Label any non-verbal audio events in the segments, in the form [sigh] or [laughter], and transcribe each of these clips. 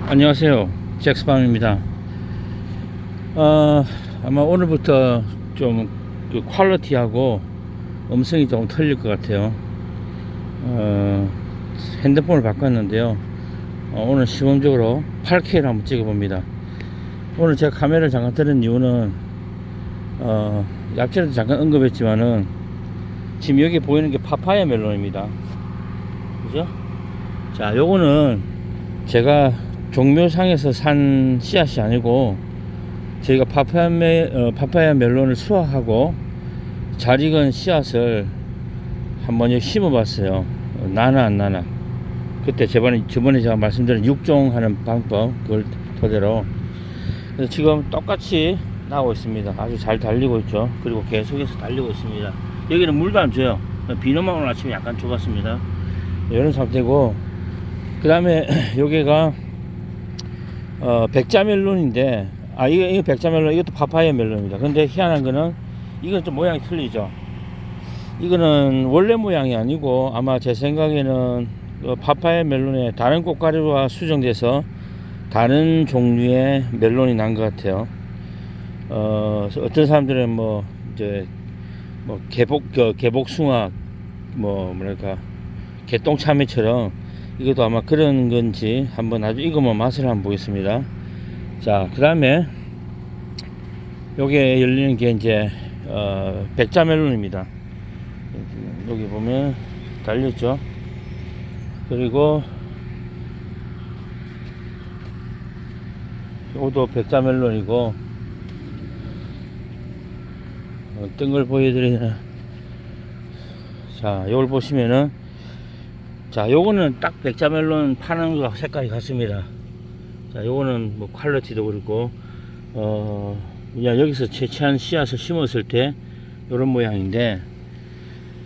안녕하세요. 잭스팜입니다. 어, 아마 오늘부터 좀 그 퀄리티하고 음성이 조금 틀릴 것 같아요. 어, 핸드폰을 바꿨는데요. 어, 오늘 시범적으로 8K를 한번 찍어 봅니다. 오늘 제가 카메라를 잠깐 들은 이유는 어, 앞전에도 잠깐 언급했지만은 지금 여기 보이는 게 파파야 멜론입니다. 그죠? 자, 요거는 제가 종묘상에서 산 씨앗이 아니고 저희가 파파야, 메, 어, 파파야 멜론을 수확하고 잘 익은 씨앗을 한번 여기 심어 봤어요. 어, 나나 안 나나. 그때 저번에, 저번에 제가 말씀드린 육종하는 방법 그걸 토대로 그래서 지금 똑같이 나오고 있습니다. 아주 잘 달리고 있죠. 그리고 계속해서 달리고 있습니다. 여기는 물도 안 줘요. 비누만 오늘 아침에 약간 줘봤습니다. 이런 상태고 그 다음에 [clears throat] 여기가 어, 백자 멜론인데 아 이거 이거 백자 멜론 이것도 파파야 멜론입니다. 근데 희한한 거는 이건 좀 모양이 틀리죠. 이거는 원래 모양이 아니고 아마 제 생각에는 그 파파야 멜론에 다른 꽃가루가 수정돼서 다른 종류의 멜론이 난 것 같아요. 어, 어떤 사람들은 뭐 이제 뭐 개복 그 개복숭아 뭐 뭐랄까 개똥참외처럼 이것도 아마 그런 건지 한번 아주 익으면 맛을 한번 보겠습니다. 자, 그 다음에 요게 열리는 게 이제 어, 백자 멜론입니다. 여기 보면 달렸죠. 그리고 요도 백자 멜론이고 어떤 걸 보여드리나 자 요걸 보시면은 자 요거는 딱 백자 멜론 파는 거 색깔이 같습니다. 자 요거는 뭐 퀄리티도 그렇고 어 그냥 여기서 채취한 씨앗을 심었을 때 요런 모양인데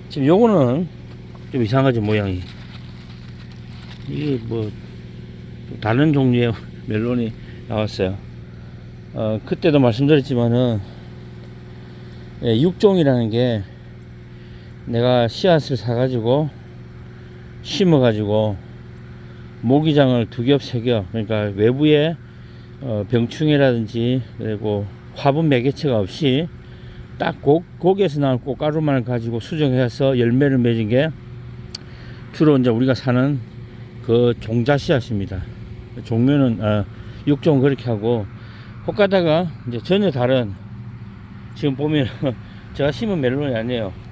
지금 요거는 좀 이상하죠 모양이. 이게 뭐 다른 종류의 [laughs] 멜론이 나왔어요. 어 그때도 말씀드렸지만은 예, 육종이라는 게 내가 씨앗을 사가지고 심어 가지고 모기장을 두 겹, 세 겹, 그러니까 외부에 어, 병충해라든지 그리고 화분 매개체가 없이 딱 곡, 곡에서 나온 꽃가루만을 가지고 수정해서 열매를 맺은 게 주로 이제 우리가 사는 그 종자 씨앗입니다. 종묘는 어, 육종 그렇게 하고 혹가다가 이제 전혀 다른 지금 보면 [laughs] 제가 심은 멜론이 아니에요.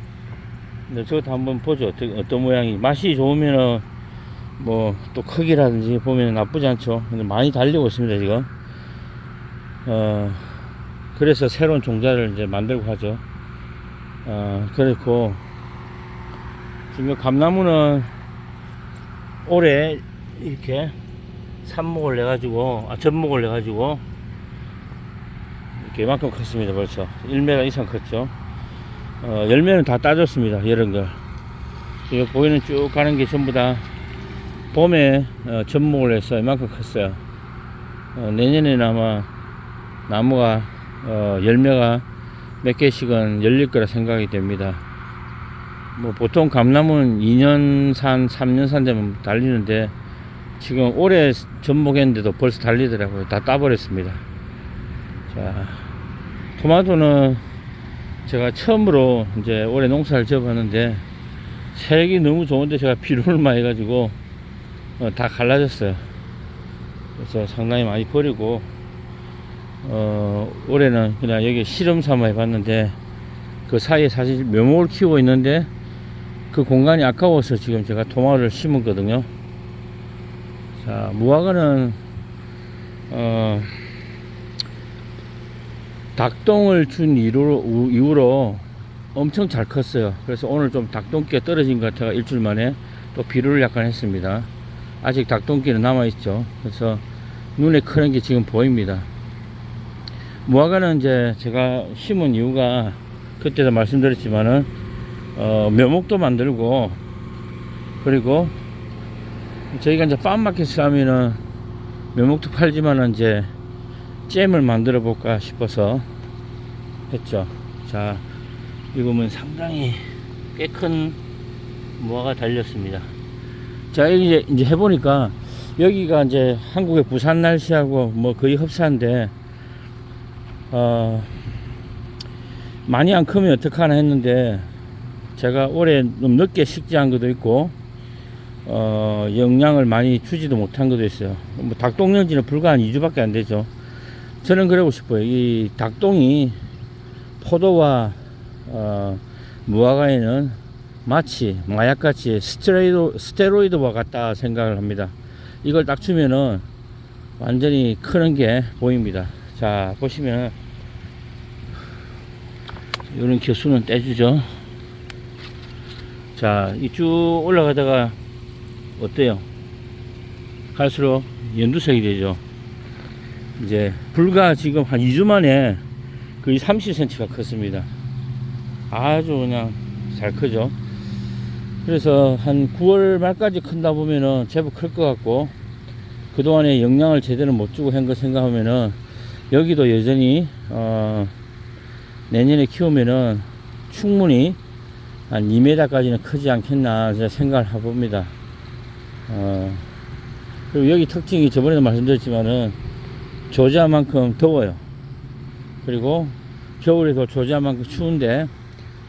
저것도 한번 보죠. 어떤, 모양이 맛이 좋으면은 뭐 또 크기라든지 보면 나쁘지 않죠. 근데 많이 달리고 있습니다 지금. 어 그래서 새로운 종자를 이제 만들고 하죠. 어 그렇고 지금 이 감나무는 올해 이렇게 삽목을 내 가지고 아 접목을 내 가지고 이렇게 이만큼 컸습니다 벌써 1m 이상 컸죠. 어, 열매는 다 따졌습니다. 이런 걸. 이거 보이는 쭉 가는 게 전부 다 봄에 어, 접목을 해서 이만큼 컸어요. 어, 내년에는 아마 나무가 어, 열매가 몇 개씩은 열릴 거라 생각이 됩니다. 뭐 보통 감나무는 2년 산, 3년 산 되면 달리는데 지금 올해 접목했는데도 벌써 달리더라고요. 다 따버렸습니다. 자, 토마토는 제가 처음으로 이제 올해 농사를 지어봤는데 색이 너무 좋은데 제가 비료를 [laughs] 많이 해가지고 어, 다 갈라졌어요. 그래서 상당히 많이 버리고 어, 올해는 그냥 여기 실험 삼아 해봤는데 그 사이에 사실 묘목을 키우고 있는데 그 공간이 아까워서 지금 제가 토마토를 심었거든요. 자, 무화과는 어, 닭똥을 준 이후로, 이후로 엄청 잘 컸어요. 그래서 오늘 좀 닭똥기가 떨어진 것 같아요. 일주일 만에 또 비료를 약간 했습니다. 아직 닭똥기는 남아있죠. 그래서 눈에 크는 게 지금 보입니다. 무화과는 이제 제가 심은 이유가 그때도 말씀드렸지만은 어, 묘목도 만들고 그리고 저희가 이제 팜마켓을 하면은 묘목도 팔지만은 이제 잼을 만들어 볼까 싶어서 했죠. 자, 이거 보면 상당히 꽤 큰 무화가 달렸습니다. 자, 이제, 이제 해보니까 여기가 이제 한국의 부산 날씨하고 뭐 거의 흡사한데 어 많이 안 크면 어떡하나 했는데 제가 올해 좀 늦게 식지한 것도 있고 어 영양을 많이 주지도 못한 것도 있어요 뭐 닭똥년지는 불과 한 2주밖에 안 되죠 저는 그러고 싶어요 이 닭똥이 포도와 어 무화과에는 마치 마약같이 스테로이드, 스테로이드와 같다 생각을 합니다 이걸 딱 주면은 완전히 크는 게 보입니다 자 보시면 이런 개수는 떼주죠 자, 이 쭉 올라가다가 어때요? 갈수록 연두색이 되죠. 이제 불과 지금 한 2주 만에 거의 30cm가 컸습니다. 아주 그냥 잘 크죠. 그래서 한 9월 말까지 큰다 보면은 제법 클 것 같고 그동안에 영양을 제대로 못 주고 한 거 생각하면은 여기도 여전히 어 내년에 키우면은 충분히 한 2m까지는 크지 않겠나 생각을 해봅니다. 어, 그리고 여기 특징이 저번에도 말씀드렸지만은 조지아만큼 더워요. 그리고 겨울에도 조지아만큼 추운데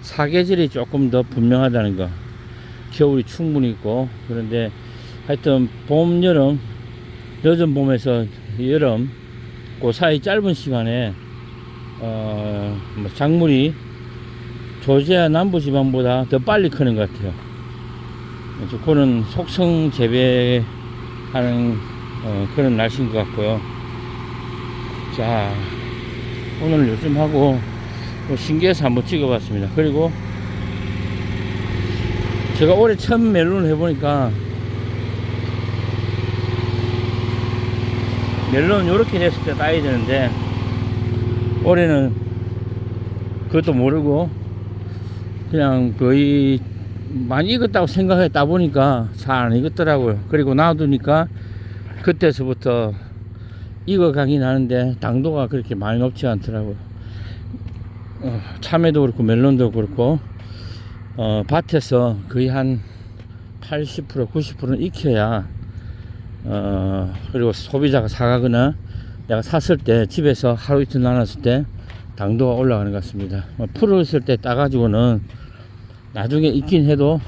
사계절이 조금 더 분명하다는 거. 겨울이 충분히 있고 그런데 하여튼 봄, 여름, 늦은 봄에서 여름 그 사이 짧은 시간에 어, 뭐 작물이 조지아 남부지방보다 더 빨리 크는 것 같아요. 그는 속성 재배하는 어, 그런 날씨인 것 같고요. 자, 오늘 요즘 하고 또 신기해서 한번 찍어봤습니다. 그리고 제가 올해 처음 멜론을 해보니까 멜론 이렇게 됐을 때 따야 되는데 올해는 그것도 모르고 그냥 거의 많이 익었다고 생각했다 보니까 잘 안 익었더라고요. 그리고 놔두니까 그때서부터 익어가긴 하는데 당도가 그렇게 많이 높지 않더라고요. 어, 참외도 그렇고 멜론도 그렇고 어, 밭에서 거의 한 80% 90%는 익혀야 어, 그리고 소비자가 사가거나 내가 샀을 때 집에서 하루 이틀 나눴을 때 당도가 올라가는 것 같습니다. 뭐 풀었을 때 따가지고는 나중에 익긴 해도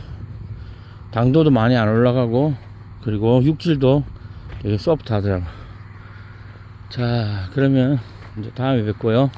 당도도 많이 안 올라가고 그리고 육질도 되게 소프트 하더라고. 자, 그러면 이제 다음에 뵙고요.